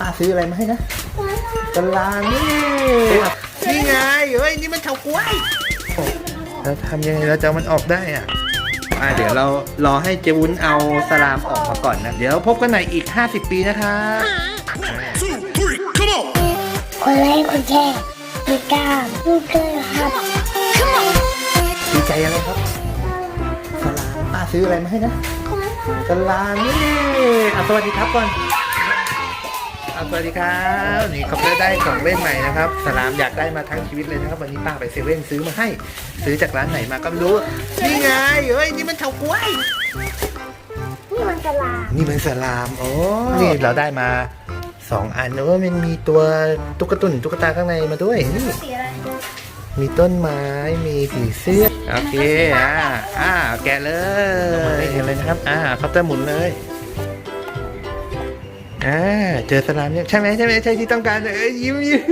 ป้าซื้ออะไรมาให้นะกะลานี่นี่ไงเฮ้ยนี่มันเฉาก๊วยเราทำยังไงเราจะเอามันออกได้อะอะเดี๋ยวเรารอให้เจวุ้นเอาสลามออกมาก่อนนะ เดี๋ยวพบกันใหม่อีก 50 ปีนะคะ two, three, come on! คนไลค์คนแชร์ติดตามลูกเกอร์ครับดีใจอะไรครับสลามป้าซื้ออะไรมาให้นะสลามนี่อะสวัสดีครับก่อน อะสวัสดีครับนี่เขาได้ของเล่นใหม่นะครับสลามอยากได้มาทั้งชีวิตเลยนะครับ วันนี้ป้าไปเซเว่นซื้อมาให้ ซื้อจากร้านไหนมาก็ไม่รู้ นี่ไงเฮ้ยนี่มันเฉาก๊วย นี่มันกะลานี่มันสลามโอ้นี่เราได้มาสองอันแล้วว่ามันมีตัวตุ๊กตุนตุ๊กตาข้างในมาด้วยนี่สีอะไรมีต้นไม้มีผีเสื้อโอเคอ่าอ่าแกะเลยเห็นเลยนะครับอ่าเคาน์เตอร์หมุนเลย อ่าเจอสลามเนี่ยใช่ไหมใช่ไหมใช่ที่ต้องการเอ้ยยิ้มยิ้ม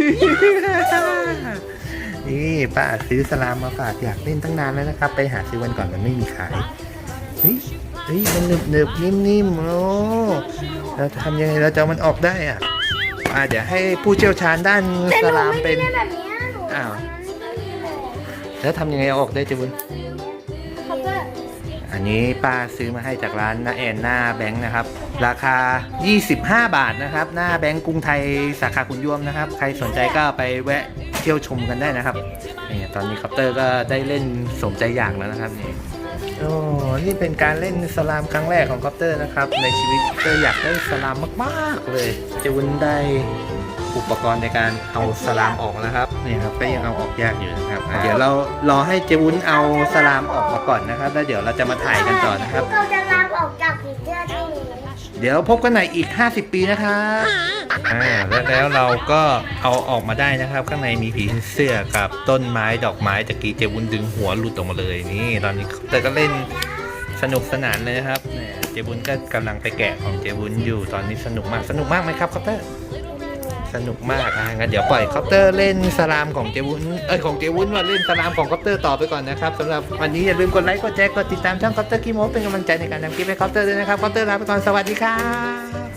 นี่ป้าซื้อสลามมาฝากอยากเล่นตั้งนานแล้วนะครับ ไปหาซื้อวันก่อนมันไม่มีขายเฮ้ยเฮ้ยมันหนึบหนึบๆนิ่มๆโอ้เราทำยังไงเราจะเอามันออกได้อะอ่าเดี๋ยวให้ผู้เชี่ยวชาญด้านสลามเป็นแบบนี้หนูอ้าวแล้วทำยังไงเอาออกได้เจบุญเขาก็ อันนี้ป้าซื้อมาให้จากร้านนาแอนหน้าแบงค์นะครับ ราคา 25 บาทนะครับ หน้าแบงค์กรุงไทยสาขาคุณยวมนะครับ ใครสนใจก็ไปแวะเที่ยวชมกันได้นะครับนี่ตอนนี้คอปเตอร์ก็ได้เล่นสมใจอยากแล้วนะครับนี่ โอ้นี่เป็นการเล่นสลามครั้งแรกของคอปเตอร์นะครับ ในชีวิตคอปเตอร์อยากได้สลามมากๆเลยเจวุนได้อุปกรณ์ในการเอาสลามออกแล้วครับนี่ครับก็ยังเอาออกยากอยู่นะครับอะเดี๋ยวเรารอให้เจวุนเอาสลามออกมาก่อนนะครับ แล้วเดี๋ยวเราจะมาถ่ายกันต่อนะครับ เราจะล้างออกจากผีเสื้อได้เลยเดี๋ยวพบกันใหม่อีก 50 ปีนะครับ อ่าแล้วแล้วเราก็เอาออกมาได้นะครับ ข้างในมีผีเสื้อกับต้นไม้ดอกไม้ตะกี้เจวุ้นดึงหัวหลุดออกมาเลยนี่ตอนนี้แต่ก็เล่นสนุกสนานเลยนะครับเนี่ยเจวุ้นก็กำลังไปแกะของเจวุ้นอยู่ตอนนี้สนุกมากสนุกมากไหมครับคอปเตอร์สนุกมากอะงั้นเดี๋ยวปล่อยคอปเตอร์เล่นสลามของเจวุ้นเอ้ยของเจวุ้นมาเล่นสลามของคอปเตอร์ต่อไปก่อนนะครับสำหรับวันนี้อย่าลืมกดไลค์กดแชร์กดติดตามช่องคอปเตอร์กิโมเป็นกำลังใจในการทำคลิปให้คอปเตอร์ด้วยนะครับคอปเตอร์ลาไปก่อนสวัสดีครับสวัสดีครับ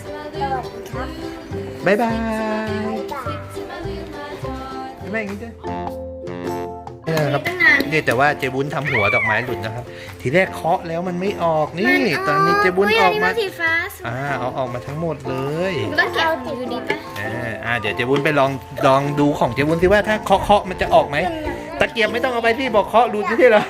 บ๊ายบายบ๊ายบายไม่อย่างนี้ด้วยนี่นะครับนี่แต่ว่าเจบุญทำหัวดอกไม้หลุดนะครับ ทีแรกเคาะแล้วมันไม่ออกนี่ ตอนนี้เจบุญออกมาสีฟ้าอ่าเอาออกมาทั้งหมดเลยมันต้องแกะอยู่ดีปะอ่าอ่าเดี๋ยวเจบุญไปลองลองดูของเจบุญสิว่าถ้าเคาะเคาะมันจะออกไหมตะเกียบไม่ต้องเอาไปที่บอกเคาะดูไม่ใช่เหรอ